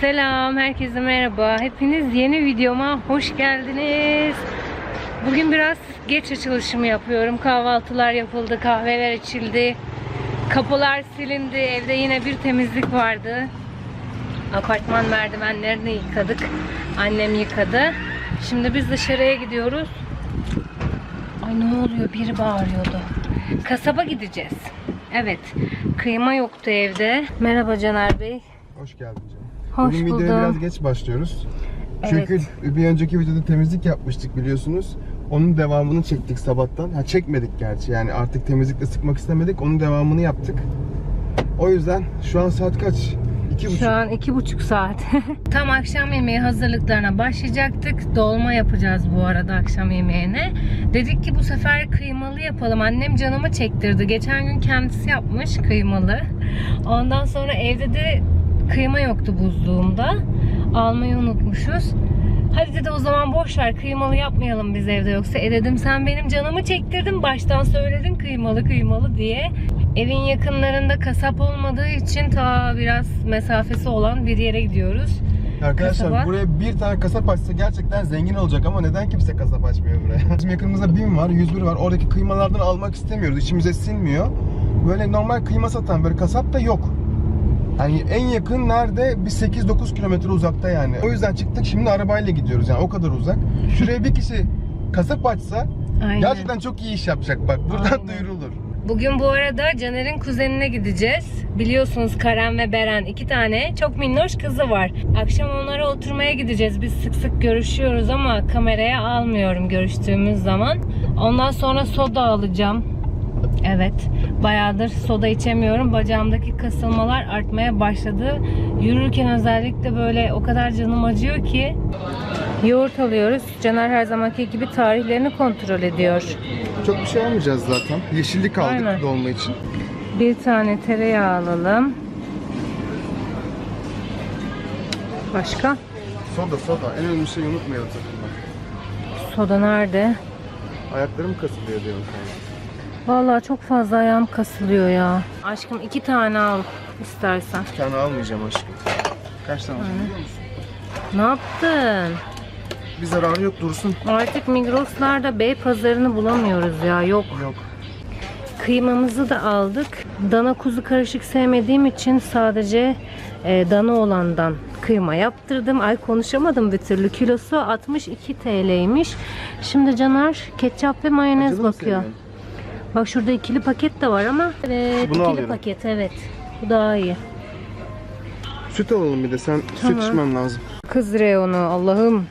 Selam, herkese merhaba. Hepiniz yeni videoma hoş geldiniz. Bugün biraz geç açılışımı yapıyorum. Kahvaltılar yapıldı, kahveler içildi. Kapılar silindi. Evde yine bir temizlik vardı. Apartman merdivenlerini yıkadık. Annem yıkadı. Şimdi biz dışarıya gidiyoruz. Ay ne oluyor? Biri bağırıyordu. Kasaba gideceğiz. Evet. Kıyma yoktu evde. Merhaba Caner Bey. Hoş geldin canım. Hoş Bugün videoya buldum. biraz geç başlıyoruz. Çünkü bir önceki videoda temizlik yapmıştık biliyorsunuz. Onun devamını çektik sabahtan. Ha çekmedik gerçi yani artık temizlikle sıkmak istemedik. Onun devamını yaptık. O yüzden şu an saat kaç? İki buçuk. Şu an iki buçuk saat. Tam akşam yemeği hazırlıklarına başlayacaktık. Dolma yapacağız bu arada akşam yemeğine. Dedik ki bu sefer kıymalı yapalım. Annem canımı çektirdi. Geçen gün kendisi yapmış kıymalı. Ondan sonra evde de kıyma yoktu buzluğumda. Almayı unutmuşuz. Hadi dedi o zaman boş ver kıymalı yapmayalım biz evde yoksa. E dedim sen benim canımı çektirdin baştan söyledin kıymalı kıymalı diye. Evin yakınlarında kasap olmadığı için ta biraz mesafesi olan bir yere gidiyoruz. Arkadaşlar kasaba. buraya bir tane kasap açsa gerçekten zengin olacak ama neden kimse kasap açmıyor buraya? Bizim yakınımızda BİM var, 101 var. Oradaki kıymalardan almak istemiyoruz. İçimize sinmiyor. Böyle normal kıyma satan böyle kasap da yok. Yani en yakın nerede? Bir 8-9 kilometre uzakta yani. O yüzden çıktık şimdi arabayla gidiyoruz yani o kadar uzak. Şuraya bir kişi kasap açsa Aynen. gerçekten çok iyi iş yapacak bak. Buradan Aynen. duyurulur. Bugün bu arada Caner'in kuzenine gideceğiz. Biliyorsunuz Karen ve Beren iki tane çok minnoş kızı var. Akşam onlara oturmaya gideceğiz. Biz sık sık görüşüyoruz ama kameraya almıyorum görüştüğümüz zaman. Ondan sonra soda alacağım. Evet. Bayağıdır soda içemiyorum. Bacağımdaki kasılmalar artmaya başladı. Yürürken özellikle böyle o kadar canım acıyor ki. Yoğurt alıyoruz. Caner her zamanki gibi tarihlerini kontrol ediyor. Çok bir şey almayacağız zaten. Yeşillik aldık Aynen. dolma için. Bir tane tereyağı alalım. Başka? Soda soda. En önemli şeyi unutmayalım sakın. Soda nerede? Ayaklarım kasılıyor diyorum sana. Vallahi çok fazla ayağım kasılıyor ya. Aşkım iki tane al istersen. Bir tane almayacağım aşkım. Kaç tane alacağım biliyor musun? Ne yaptın? Bir zararı yok dursun. Artık Migros'larda Bey pazarını bulamıyoruz ya. Yok. Yok. Kıymamızı da aldık. Dana kuzu karışık sevmediğim için sadece e, dana olandan kıyma yaptırdım. Ay konuşamadım bir türlü. Kilosu 62 TL'ymiş. Şimdi Caner ketçap ve mayonez mı bakıyor. seviyorsun? Bak şurada ikili paket de var ama evet, Bunu ikili alıyorum. paket evet. Bu daha iyi. Süt alalım bir de. Sen Tamam. süt içmen lazım. Kız reyonu Allah'ım.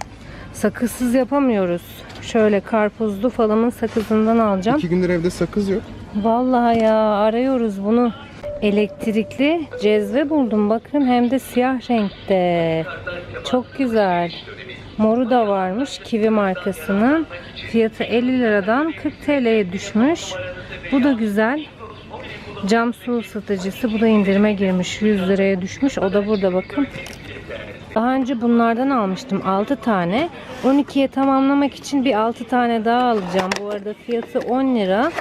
Sakızsız yapamıyoruz. Şöyle karpuzlu falamın sakızından alacağım. İki gündür evde sakız yok. Vallahi ya arıyoruz bunu. Elektrikli cezve buldum bakın hem de siyah renkte. Çok güzel. Moru da varmış kivi markasının. Fiyatı 50 liradan 40 TL'ye düşmüş. Bu da güzel. Cam su ısıtıcısı bu da indirime girmiş 100 liraya düşmüş. O da burada bakın. Daha önce bunlardan almıştım 6 tane. 12'ye tamamlamak için bir 6 tane daha alacağım. Bu arada fiyatı 10 lira.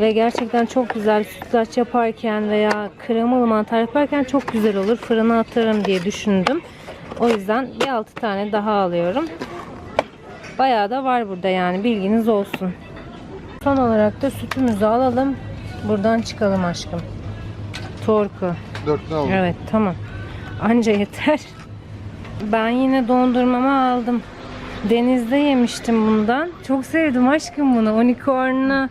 Ve gerçekten çok güzel sütlaç yaparken veya kremalı mantar yaparken çok güzel olur. Fırına atarım diye düşündüm. O yüzden bir 6 tane daha alıyorum. Bayağı da var burada yani bilginiz olsun. Son olarak da sütümüzü alalım. Buradan çıkalım aşkım. Torku. Dörtlü alalım. Evet tamam. Anca yeter. Ben yine dondurmamı aldım. Denizde yemiştim bundan. Çok sevdim aşkım bunu. Unicorn'u.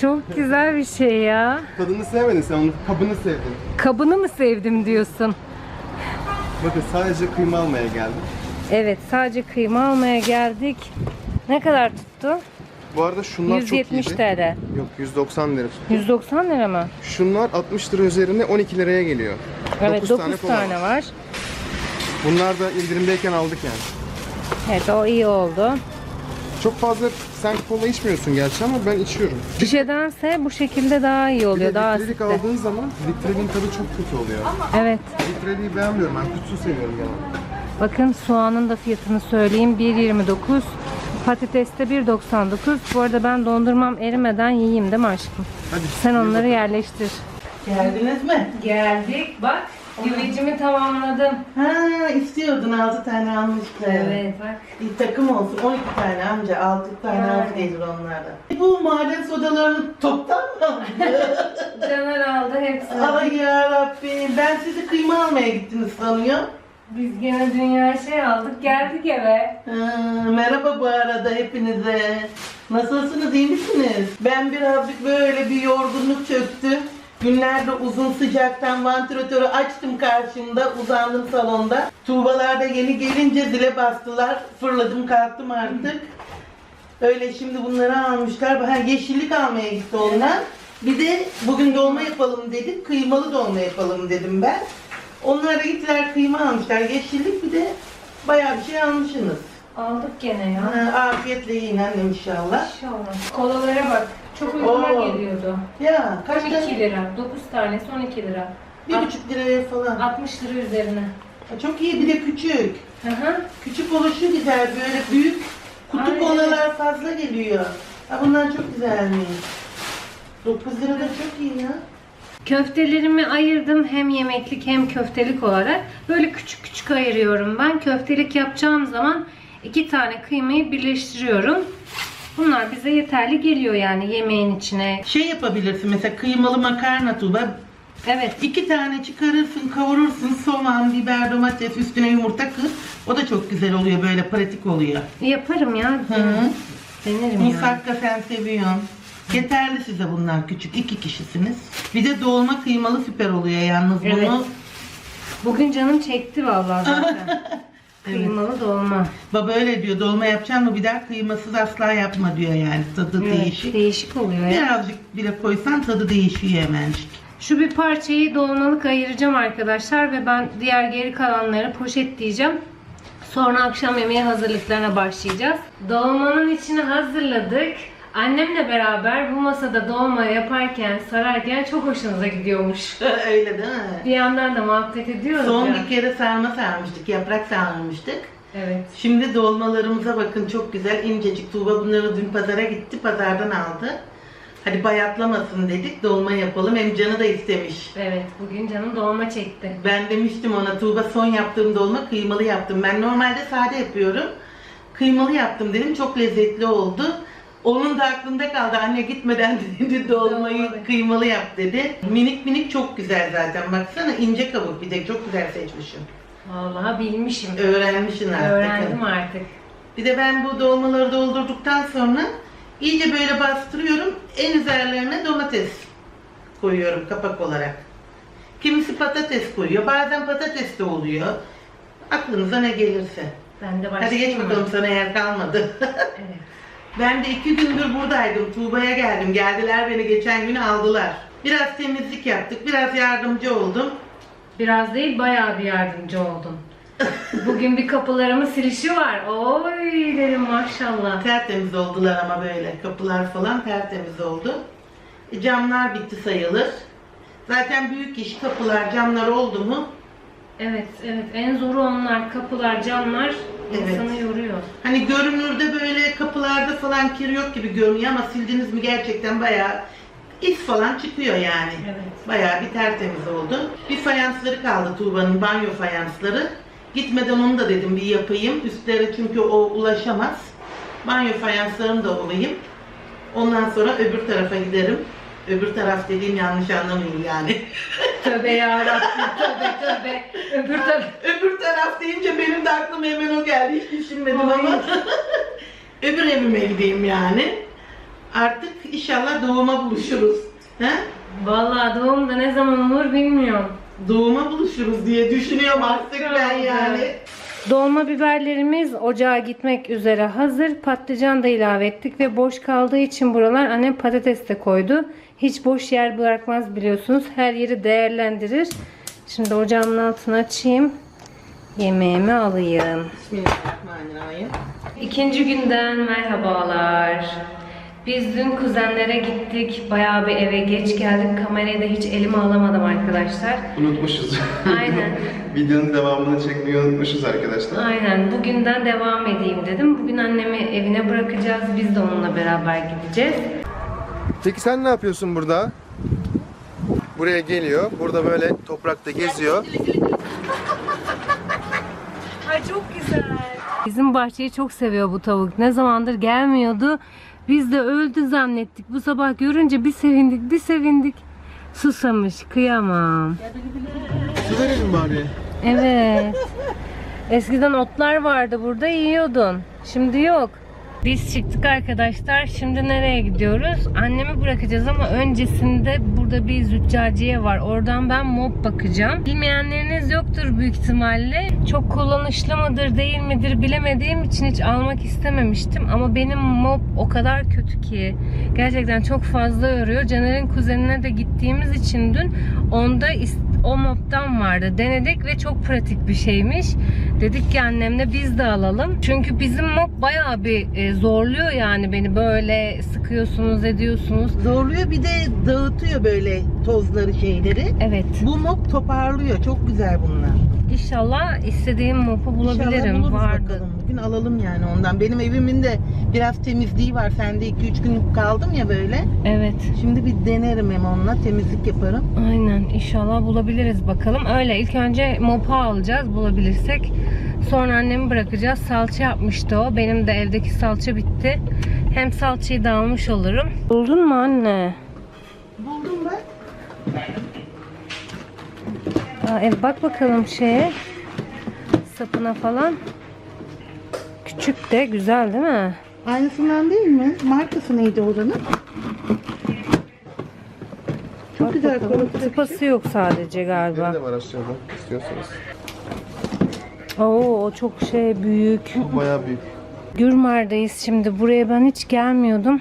Çok güzel bir şey ya. Tadını sevmedin sen onun kabını sevdin. Kabını mı sevdim diyorsun? Bakın sadece kıyma almaya geldim. Evet sadece kıyma almaya geldik. Ne kadar tuttu? Bu arada şunlar çok 170 iyiydi. TL. Yok 190 lira. 190 lira mı? Şunlar 60 lira üzerine 12 liraya geliyor. Evet 9 Dokuz tane, kola var. Bunlar da indirimdeyken aldık yani. Evet o iyi oldu. Çok fazla sen kola içmiyorsun gerçi ama ben içiyorum. Şişedense bu şekilde daha iyi Bir oluyor. de Daha litrelik asitli. aldığın zaman litreliğin tadı çok kötü oluyor. Evet. Litreliği beğenmiyorum ben kutusu seviyorum genelde. Bakın soğanın da fiyatını söyleyeyim. 1.29. Patates de 1.99. Bu arada ben dondurmam erimeden yiyeyim değil mi aşkım? Hadi. Sen onları yerleştir. Geldiniz mi? Geldik. Bak güvecimi tamamladım. Ha işte diyordun 6 tane almıştı. Evet bak. Bir takım olsun 12 tane amca 6 tane Yani. yani. gelir onlardan. Bu maden sodalarını toptan mı aldın? Caner aldı hepsini. Ay yarabbim ben sizi kıyma almaya gittiniz sanıyorum. Biz gene dünya şey aldık geldik eve. Ha, merhaba bu arada hepinize. Nasılsınız iyi misiniz? Ben birazcık böyle bir yorgunluk çöktü. Günlerde uzun sıcaktan vantilatörü açtım karşımda, uzandım salonda. Tuğbalar da yeni gelince zile bastılar. Fırladım kalktım artık. Öyle şimdi bunları almışlar. Ha, yeşillik almaya gitti onlar. Bir de bugün dolma yapalım dedik. Kıymalı dolma yapalım dedim ben. Onlar da gittiler kıyma almışlar. Yeşillik bir de bayağı bir şey almışsınız. Aldık gene ya. Ha, afiyetle yiyin annem inşallah. İnşallah. Kolalara bak. Çok uyguna Oo. geliyordu. Ya kaç 12 tane? lira. 9 tanesi 12 lira. Bir buçuk liraya falan. 60 lira üzerine. Çok iyi bir de küçük. Hı hı. Küçük oluşu güzel böyle büyük kutu Aynen. kolalar fazla geliyor. Ha, bunlar çok güzelmiş. 9 lira da çok iyi ya. Köftelerimi ayırdım hem yemeklik hem köftelik olarak. Böyle küçük küçük ayırıyorum ben. Köftelik yapacağım zaman iki tane kıymayı birleştiriyorum. Bunlar bize yeterli geliyor yani yemeğin içine. Şey yapabilirsin mesela kıymalı makarna tuba. Evet. İki tane çıkarırsın, kavurursun, soğan, biber, domates, üstüne yumurta kır. O da çok güzel oluyor, böyle pratik oluyor. Yaparım ya. Hı hı. Denerim yani. Musakka sen seviyorsun. Yeterli size bunlar küçük. iki kişisiniz. Bir de dolma kıymalı süper oluyor yalnız Evet. bunu. Bugün canım çekti vallahi zaten. Kıymalı dolma. Baba öyle diyor dolma yapacağım mı bir daha kıymasız asla yapma diyor yani. Tadı Evet, değişik. değişik oluyor ya. Birazcık bile koysan tadı değişiyor hemencik. Şu bir parçayı dolmalık ayıracağım arkadaşlar ve ben diğer geri kalanları poşetleyeceğim. Sonra akşam yemeği hazırlıklarına başlayacağız. Dolmanın içini hazırladık. Annemle beraber bu masada dolma yaparken, sararken çok hoşunuza gidiyormuş. öyle değil mi? Bir yandan da muhabbet ediyoruz Son ya. bir kere sarma sarmıştık, yaprak sarmıştık. Evet. Şimdi dolmalarımıza bakın çok güzel incecik. Tuğba bunları dün pazara gitti, pazardan aldı. Hadi bayatlamasın dedik, dolma yapalım. Hem canı da istemiş. Evet, bugün canım dolma çekti. Ben demiştim ona Tuğba son yaptığım dolma kıymalı yaptım. Ben normalde sade yapıyorum. Kıymalı yaptım dedim. Çok lezzetli oldu. Onun da aklında kaldı. Anne gitmeden dedi dolmayı kıymalı yap dedi. Minik minik çok güzel zaten. Baksana ince kabuk bir de çok güzel seçmişim. Vallahi bilmişim. Öğrenmişsin artık. Öğrendim artık. Bir de ben bu dolmaları doldurduktan sonra iyice böyle bastırıyorum. En üzerlerine domates koyuyorum kapak olarak. Kimisi patates koyuyor. Bazen patates de oluyor. Aklınıza ne gelirse. Ben de Hadi başlayayım geç mı? bakalım sana yer kalmadı. Evet. Ben de iki gündür buradaydım. Tuğba'ya geldim. Geldiler beni geçen gün aldılar. Biraz temizlik yaptık. Biraz yardımcı oldum. Biraz değil bayağı bir yardımcı oldun. Bugün bir kapılarımın silişi var. Oy dedim maşallah. Tertemiz oldular ama böyle. Kapılar falan tertemiz oldu. E, camlar bitti sayılır. Zaten büyük iş kapılar, camlar oldu mu? Evet evet en zoru onlar. Kapılar, camlar Evet. insanı yoruyor. Hani görünürde böyle kapılarda falan kir yok gibi görünüyor ama sildiniz mi gerçekten bayağı iz falan çıkıyor yani. Evet. Bayağı bir tertemiz oldu. Bir fayansları kaldı Tuğba'nın banyo fayansları. Gitmeden onu da dedim bir yapayım. Üstlere çünkü o ulaşamaz. Banyo fayanslarını da olayım. Ondan sonra öbür tarafa giderim. Öbür taraf dediğim yanlış anlamayın yani. Tövbe yarabbim tövbe tövbe. Öbür taraf. öbür taraf deyince benim de aklıma hemen o geldi. Hiç düşünmedim Ay. ama. öbür evime gideyim yani. Artık inşallah doğuma buluşuruz. He? Vallahi doğumda ne zaman olur bilmiyorum. Doğuma buluşuruz diye düşünüyorum artık ben yani. Dolma biberlerimiz ocağa gitmek üzere hazır. Patlıcan da ilave ettik ve boş kaldığı için buralar annem patates de koydu. Hiç boş yer bırakmaz biliyorsunuz. Her yeri değerlendirir. Şimdi ocağımın altını açayım. Yemeğimi alayım. Bismillahirrahmanirrahim. İkinci günden merhabalar. Biz dün kuzenlere gittik. Bayağı bir eve geç geldik. Kamerayı da hiç elime alamadım arkadaşlar. Unutmuşuz. Aynen. Videonun devamını çekmeyi unutmuşuz arkadaşlar. Aynen. Bugünden devam edeyim dedim. Bugün annemi evine bırakacağız. Biz de onunla beraber gideceğiz. Peki sen ne yapıyorsun burada? Buraya geliyor. Burada böyle toprakta geziyor. çok güzel. Bizim bahçeyi çok seviyor bu tavuk. Ne zamandır gelmiyordu. Biz de öldü zannettik. Bu sabah görünce bir sevindik, bir sevindik. Susamış, kıyamam. Su verelim bari. Evet. Eskiden otlar vardı burada yiyordun. Şimdi yok. Biz çıktık arkadaşlar. Şimdi nereye gidiyoruz? Annemi bırakacağız ama öncesinde burada bir züccaciye var. Oradan ben mob bakacağım. Bilmeyenleriniz yoktur büyük ihtimalle. Çok kullanışlı mıdır değil midir bilemediğim için hiç almak istememiştim. Ama benim mob o kadar kötü ki. Gerçekten çok fazla yoruyor. Caner'in kuzenine de gittiğimiz için dün onda is- o moptan vardı. Denedik ve çok pratik bir şeymiş. Dedik ki annemle biz de alalım. Çünkü bizim mop bayağı bir e, zorluyor yani beni böyle sıkıyorsunuz ediyorsunuz. Zorluyor bir de dağıtıyor böyle tozları şeyleri. Evet. Bu mop toparlıyor. Çok güzel bunlar. İnşallah istediğim mopu bulabilirim. İnşallah buluruz Vardı. bakalım. Bugün alalım yani ondan. Benim evimin de biraz temizliği var. Sende 2-3 gün kaldım ya böyle. Evet. Şimdi bir denerim hem onunla temizlik yaparım. Aynen. İnşallah bulabiliriz bakalım. Öyle ilk önce mopu alacağız bulabilirsek. Sonra annemi bırakacağız. Salça yapmıştı o. Benim de evdeki salça bitti. Hem salçayı da almış olurum. Buldun mu anne? Buldum ben. Aa, e, bak bakalım şeye. Sapına falan. Küçük de güzel değil mi? Aynısından değil mi? Markası neydi oranın? Çok Bak güzel bakalım. Tıpası yok sadece galiba. Benim de var aşağıda istiyorsanız. Oo o çok şey büyük. Bu bayağı büyük. Gürmar'dayız şimdi. Buraya ben hiç gelmiyordum.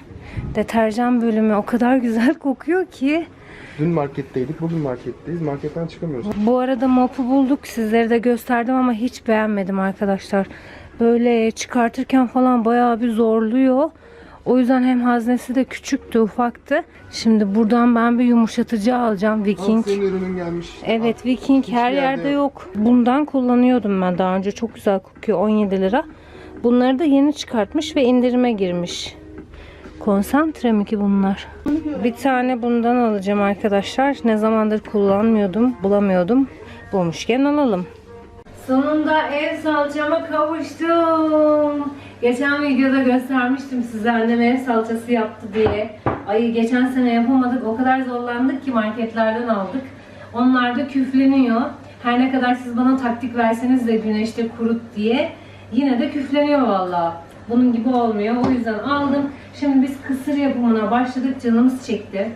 Deterjan bölümü o kadar güzel kokuyor ki. Dün marketteydik, bugün marketteyiz. Marketten çıkamıyoruz. Bu arada mopu bulduk. Sizlere de gösterdim ama hiç beğenmedim arkadaşlar. Böyle çıkartırken falan bayağı bir zorluyor. O yüzden hem haznesi de küçüktü, ufaktı. Şimdi buradan ben bir yumuşatıcı alacağım. Al Viking. senin ürünün gelmiş. Evet Viking Hiçbir her yerde yerde yok. yok. Bundan kullanıyordum ben daha önce. Çok güzel kokuyor. 17 lira. Bunları da yeni çıkartmış ve indirime girmiş. Konsantre mi ki bunlar? Bir tane bundan alacağım arkadaşlar. Ne zamandır kullanmıyordum, bulamıyordum. Bulmuşken alalım. Sonunda ev salçama kavuştum. Geçen videoda göstermiştim size annem ev salçası yaptı diye. Ay geçen sene yapamadık. O kadar zorlandık ki marketlerden aldık. Onlar da küfleniyor. Her ne kadar siz bana taktik verseniz de güneşte kurut diye yine de küfleniyor valla. Bunun gibi olmuyor. O yüzden aldım. Şimdi biz kısır yapımına başladık. Canımız çekti.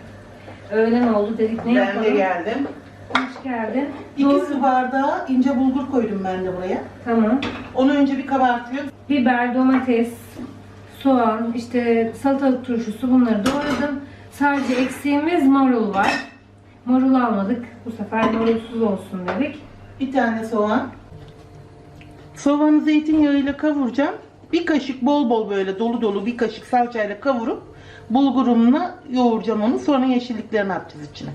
Öğlen oldu dedik ne Ben yapalım? de geldim. Hoş geldin. İki Doğru. su bardağı ince bulgur koydum ben de buraya. Tamam. Onu önce bir kabartıyorum. Biber, domates, soğan, işte salatalık turşusu bunları doğradım. Sadece eksiğimiz marul var. Marul almadık. Bu sefer marulsuz olsun dedik. Bir tane soğan. Soğanı zeytinyağıyla kavuracağım. Bir kaşık bol bol böyle dolu dolu bir kaşık salçayla kavurup bulgurumla yoğuracağım onu. Sonra yeşilliklerini atacağız içine.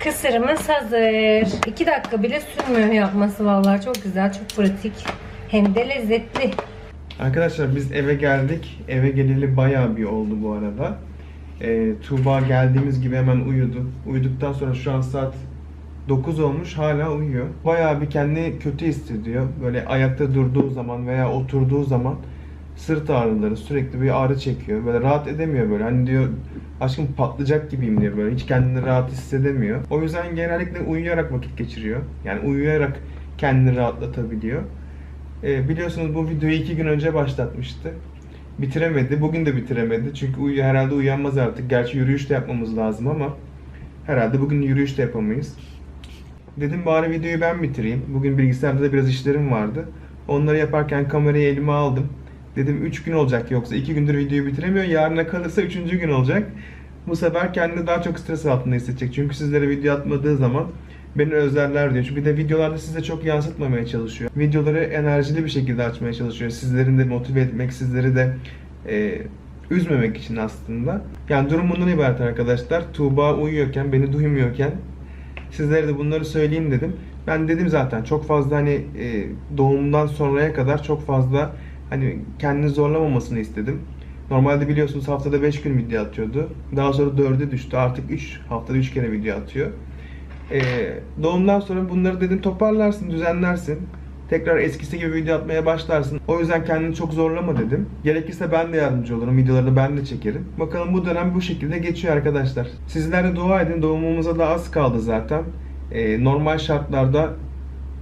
Kısırımız hazır. 2 dakika bile sürmüyor yapması vallahi çok güzel, çok pratik. Hem de lezzetli. Arkadaşlar biz eve geldik. Eve geleli bayağı bir oldu bu arada. Ee, Tuğba geldiğimiz gibi hemen uyudu. Uyuduktan sonra şu an saat 9 olmuş hala uyuyor. Bayağı bir kendini kötü hissediyor. Böyle ayakta durduğu zaman veya oturduğu zaman sırt ağrıları sürekli bir ağrı çekiyor. Böyle rahat edemiyor böyle. Hani diyor aşkım patlayacak gibiyim diyor böyle. Hiç kendini rahat hissedemiyor. O yüzden genellikle uyuyarak vakit geçiriyor. Yani uyuyarak kendini rahatlatabiliyor. Ee, biliyorsunuz bu videoyu iki gün önce başlatmıştı. Bitiremedi. Bugün de bitiremedi. Çünkü uyu, herhalde uyanmaz artık. Gerçi yürüyüş de yapmamız lazım ama herhalde bugün yürüyüş de yapamayız. Dedim bari videoyu ben bitireyim. Bugün bilgisayarda da biraz işlerim vardı. Onları yaparken kamerayı elime aldım. Dedim 3 gün olacak yoksa 2 gündür videoyu bitiremiyor. Yarına kalırsa 3. gün olacak. Bu sefer kendini daha çok stres altında hissedecek. Çünkü sizlere video atmadığı zaman beni özlerler diyor. Çünkü de videolarda size çok yansıtmamaya çalışıyor. Videoları enerjili bir şekilde açmaya çalışıyor. Sizlerin de motive etmek, sizleri de e, üzmemek için aslında. Yani durum bundan ibaret arkadaşlar. Tuğba uyuyorken, beni duymuyorken sizlere de bunları söyleyeyim dedim. Ben dedim zaten çok fazla hani e, doğumdan sonraya kadar çok fazla hani kendini zorlamamasını istedim. Normalde biliyorsunuz haftada 5 gün video atıyordu. Daha sonra 4'e düştü. Artık 3 haftada 3 kere video atıyor. Ee, doğumdan sonra bunları dedim toparlarsın, düzenlersin. Tekrar eskisi gibi video atmaya başlarsın. O yüzden kendini çok zorlama dedim. Gerekirse ben de yardımcı olurum. Videoları ben de çekerim. Bakalım bu dönem bu şekilde geçiyor arkadaşlar. Sizler de dua edin. Doğumumuza da az kaldı zaten. Ee, normal şartlarda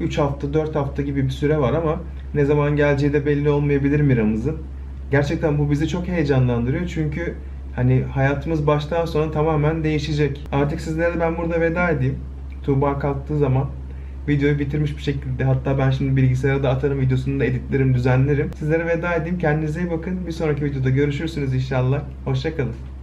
3 hafta, 4 hafta gibi bir süre var ama ne zaman geleceği de belli olmayabilir Mira'mızın. Gerçekten bu bizi çok heyecanlandırıyor çünkü hani hayatımız baştan sona tamamen değişecek. Artık sizlere ben burada veda edeyim. Tuğba kalktığı zaman videoyu bitirmiş bir şekilde hatta ben şimdi bilgisayara da atarım videosunu da editlerim, düzenlerim. Sizlere veda edeyim. Kendinize iyi bakın. Bir sonraki videoda görüşürsünüz inşallah. Hoşçakalın.